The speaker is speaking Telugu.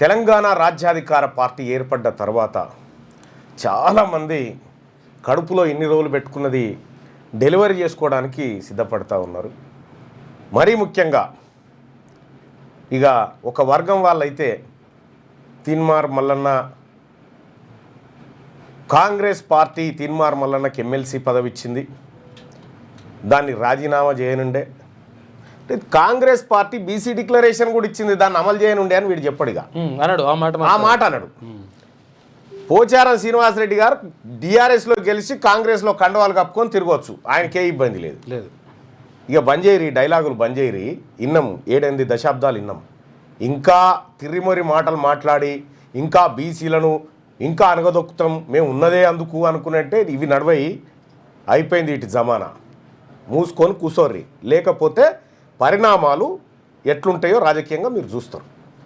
తెలంగాణ రాజ్యాధికార పార్టీ ఏర్పడ్డ తర్వాత చాలామంది కడుపులో ఇన్ని రోజులు పెట్టుకున్నది డెలివరీ చేసుకోవడానికి సిద్ధపడతా ఉన్నారు. మరీ ముఖ్యంగా ఇక ఒక వర్గం వాళ్ళైతే తిన్మార్ మల్లన్న కాంగ్రెస్ పార్టీ తిన్మార్ మల్లన్నకి ఎమ్మెల్సీ పదవి ఇచ్చింది దాన్ని రాజీనామా చేయనుండే. అంటే కాంగ్రెస్ పార్టీ బీసీ డిక్లరేషన్ కూడా ఇచ్చింది దాన్ని అమలు చేయనుండే అని వీడు చెప్పడిగా. అన్నాడు ఆ మాట ఆ. మాట అన్నాడు పోచారం శ్రీనివాసరెడ్డి గారు బీఆర్ఎస్లో గెలిచి కాంగ్రెస్లో కండవాలు కప్పుకొని తిరగవచ్చు ఆయనకే ఇబ్బంది లేదు. లేదు. ఇక బంజేరి డైలాగులు బంజేరి ఇన్నాం ఏడెనిమిది దశాబ్దాలు ఇన్నాం ఇంకా తిరిమొరి మాటలు మాట్లాడి ఇంకా బీసీలను ఇంకా అనగదొక్కుతాం మేము ఉన్నదే అందుకు అనుకున్నట్టే ఇవి నడవయి అయిపోయింది ఇటు జమానా. మూసుకొని కూసోర్రి. లేకపోతే పరిణామాలు ఎట్లుంటాయో రాజకీయంగా మీరు చూస్తారు.